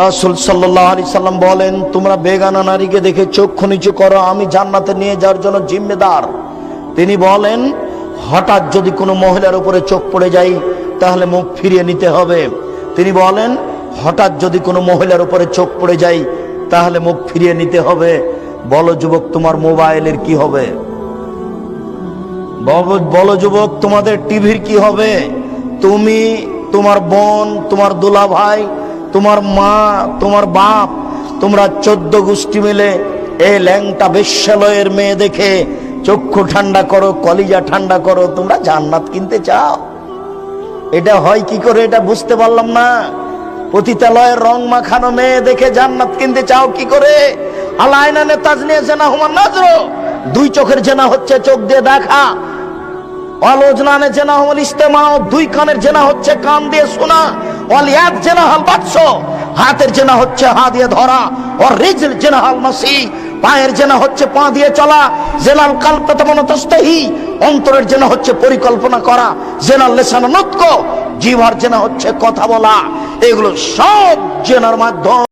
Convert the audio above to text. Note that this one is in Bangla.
রাসুল সাল্লাহ আলি সাল্লাম বলেন, তোমরা বেগানা নারীকে দেখে চক্ষু নিচু করো, আমি জান্নাতে নিয়ে যাওয়ার জন্য জিম্মেদার। তিনি বলেন, হঠাৎ যদি কোনো মহিলার উপরে চোখ পড়ে যায়, তাহলে মুখ ফিরিয়ে নিতে হবে। তিনি বলেন, হঠাৎ যদি কোনো মহিলার উপরে চোখ পড়ে যায়, তাহলে মুখ ফিরিয়ে নিতে হবে। বলো যুবক, তোমার মোবাইলের কি হবে? বলো যুবক, তোমাদের টিভির কি হবে? তুমি, তোমার বোন, তোমার দুলা ভাই তোমার মা, তোমার বাপ, তোমরা চোদ্দ গোষ্ঠী মিলে এ ল্যাংটা বেশ্যালয়ের মেয়ে দেখে চক্ষু ঠান্ডা করো, কলিজা ঠান্ডা করো, তোমরা জান্নাত কিনতে চাও। এটা হয় কি করে এটা বুঝতে পারলাম না। পতিতালয়ের রং মাখানো মেয়ে দেখে জান্নাত কিনতে চাও কি করে? আলাইনা নে তাজনিয়া জেনা দুই চোখের জেনা হচ্ছে চোখ দিয়ে দেখা। অলোজনানে জেনা হল ইস্তেমা দুই কানের জেনা হচ্ছে কান দিয়ে শোনা। অলিয়াত জেনা হল বাৎস হাতের জেনা হচ্ছে হা দিয়ে ধরা ও রিজল জেনা হল মাসি। পায়ের জেনা হচ্ছে পা দিয়ে চলা। জেনাল কালপতমনতস্তহি অন্তরের জেনা হচ্ছে পরিকল্পনা করা। জেনাল লেসানো নতক জিভার জেনা হচ্ছে কথা বলা। এগুলো সব জেনার মাধ্যম।